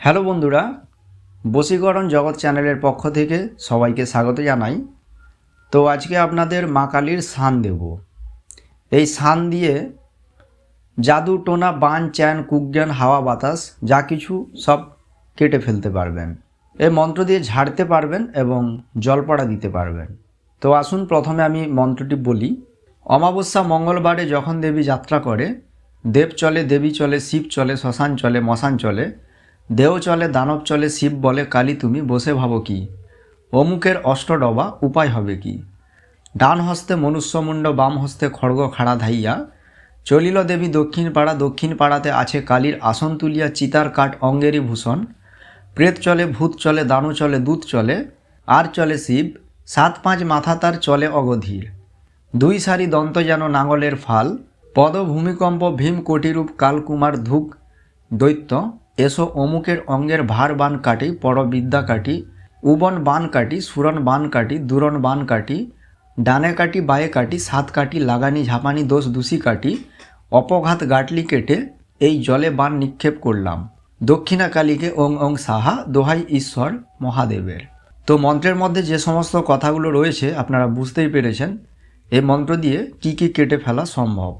Hello বন্ধুরা, বশীকরণ জগৎ চ্যানেলের পক্ষ থেকে সবাইকে স্বাগত জানাই। তো আজকে আপনাদের মা কালীর সান দেব। এই সান দিয়ে জাদু, টোনা, বান, চ্যান কুজ্ঞান হাওয়া বাতাস, যা কিছু সব কেটে ফেলতে পারবেন। এই মন্ত্র দিয়ে ঝাড়তে পারবেন এবং জলপড়া দিতে পারবেন। তো আসুন প্রথমে আমি মন্ত্রটি বলি। অমাবস্যা মঙ্গলবারে যখন দেবী যাত্রা করে, দেব চলে, দেবী চলে, শিব চলে, শ্মশান চলে, মশান চলে দেও চলে, দানব চলে, শিব বলে, কালী তুমি বসে ভাবো কি? অমুকের অষ্টডবা উপায় হবে কি? ডান হস্তে মনুষ্যমুণ্ড, বাম হস্তে খড়গ খাড়া ধাইয়া। চলিল দেবী দক্ষিণ পাড়া, দক্ষিণ পাড়াতে আছে কালীর আসন তুলিয়া চিতার কাঠ অঙ্গেরই ভূষণ। প্রেত চলে, ভূত চলে, দানু চলে, দূত চলে, আর চলে শিব, সাত পাঁচ মাথা তার চলে অগধীর। দুই সারি দন্ত যেন নাঙলের ফাল পদ ভূমিকম্প ভীম কোটিরূপ কালকুমার ধুক দৈত্য এসো অমুকের অঙ্গের ভার বান কাটি, পরবিদ্যা কাটি, উবন বান কাটি, সুরন বান কাটি, দুরন বান কাটি, ডানে কাটি, বায়ে কাটি, সাত কাটি, লাগানি, ঝাপানি, দোষ, দোষী কাটি, অপঘাত গাটলি কেটে এই জলে বান নিক্ষেপ করলাম। দক্ষিণা কালীকে ওং ওং সাহা, দোহাই ঈশ্বর মহাদেবের। তো মন্ত্রের মধ্যে যে সমস্ত কথাগুলো রয়েছে, আপনারা বুঝতেই পেরেছেন। এই মন্ত্র দিয়ে কি কি কেটে ফেলা সম্ভব?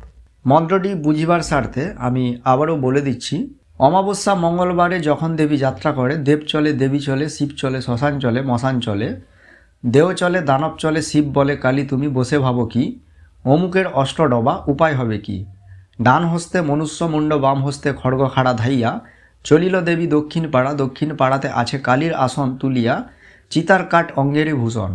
মন্ত্রটি বুঝিবার স্বার্থে আমি আবারও বলে দিচ্ছি অমাবস্যা মঙ্গলবারে যখন দেবী যাত্রা করে, দেব চলে, দেবী চলে, শিব চলে, শ্মশান চলে, মশান চলে, দেও চলে, দানব চলে, শিব বলে, কালী তুমি বসে ভাবো কি? অমুকের অষ্টডবা উপায় হবে কি? ডান হস্তে মনুষ্য মুণ্ড, বাম হস্তে খড়গ খাড়া ধাইয়া, চলিল দেবী দক্ষিণ পাড়া, দক্ষিণ পাড়াতে আছে কালীর আসন তুলিয়া, চিতার কাঠ অঙ্গেরই ভূষণ।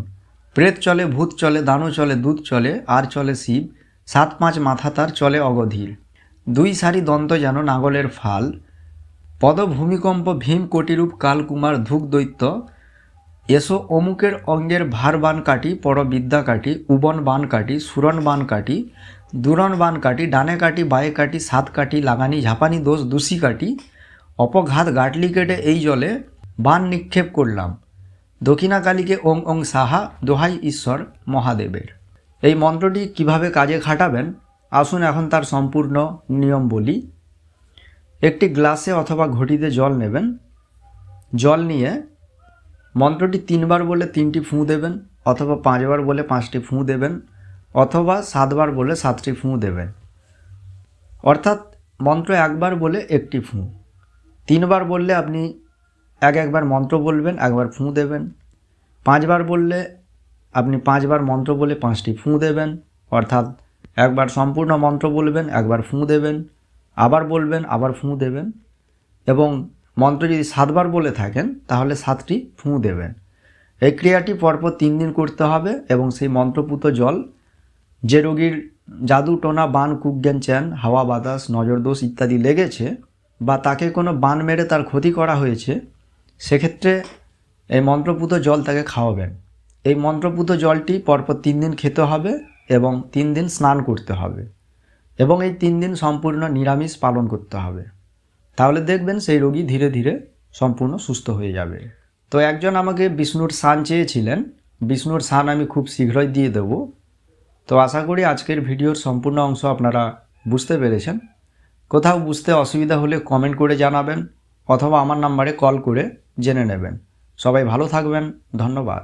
প্রেত চলে, ভূত চলে, দানু চলে দুধ চলে, আর চলে শিব, সাত পাঁচ মাথা তার চলে অগধীর। দুই সারি দন্ত যেন নাগলের ফাল পদভূমিকম্প ভীম কোটিরূপ কালকুমার ধুক দৈত্য এসো অমুকের অঙ্গের ভার বান কাটি, পরবিদ্যা কাটি, উবন বান কাটি, সুরন বান কাটি, দুরন বান কাটি, ডানে কাটি, বায়ে কাটি, সাত কাটি, লাগানি, ঝাপানি, দোষ, দোষী কাটি, অপঘাত গাটলি কেটে এই জলে বান নিক্ষেপ করলাম। দক্ষিণাকালীকে ওং ওং সাহা, দোহাই ঈশ্বর মহাদেবের। এই মন্ত্রটি কীভাবে কাজে খাটাবেন? আসুন এখন তার সম্পূর্ণ নিয়ম বলি। একটি গ্লাসে অথবা ঘটিতে জল নেবেন। জল নিয়ে মন্ত্রটি তিনবার বলে তিনটি ফুঁ দেবেন, অথবা পাঁচবার বলে পাঁচটি ফুঁ দেবেন, অথবা সাতবার বলে সাতটি ফুঁ দেবেন। অর্থাৎ মন্ত্র একবার বলে একটি ফুঁ। তিনবার বললে আপনি এক একবার মন্ত্র বলবেন, একবার ফুঁ দেবেন। পাঁচবার বললে আপনি পাঁচবার মন্ত্র বলে পাঁচটি ফুঁ দেবেন, অর্থাৎ একবার সম্পূর্ণ মন্ত্র বলবেন, একবার ফুঁ দেবেন। আবার বলবেন, আবার ফুঁ দেবেন। এবং মন্ত্র যদি সাতবার বলে থাকেন, তাহলে সাতটি ফুঁ দেবেন। এই ক্রিয়াটি পরপর তিন দিন করতে হবে এবং সেই মন্ত্রপুত জল, যে রোগীর জাদু টোনা, বান কুজ্ঞান চ্যান, হাওয়া, বাতাস নজরদোষ ইত্যাদি লেগেছে বা তাকে কোনো বান মেরে তার ক্ষতি করা হয়েছে, সেক্ষেত্রে এই মন্ত্রপুত জল তাকে খাওয়াবেন। এই মন্ত্রপুত জলটি পরপর তিন দিন খেতে হবে এবং তিন দিন স্নান করতে হবে। এবং এই তিন দিন সম্পূর্ণ নিরামিষ পালন করতে হবে। তাহলে দেখবেন সেই রোগী ধীরে ধীরে সম্পূর্ণ সুস্থ হয়ে যাবে। তো একজন আমাকে বিষ্ণুর সান চেয়েছিলেন। বিষ্ণুর সান আমি খুব শীঘ্রই দিয়ে দেবো। তো আশা করি আজকের ভিডিওর সম্পূর্ণ অংশ আপনারা বুঝতে পেরেছেন। কোথাও বুঝতে অসুবিধা হলে কমেন্ট করে জানাবেন অথবা আমার নাম্বারে কল করে জেনে নেবেন। সবাই ভালো থাকবেন। ধন্যবাদ।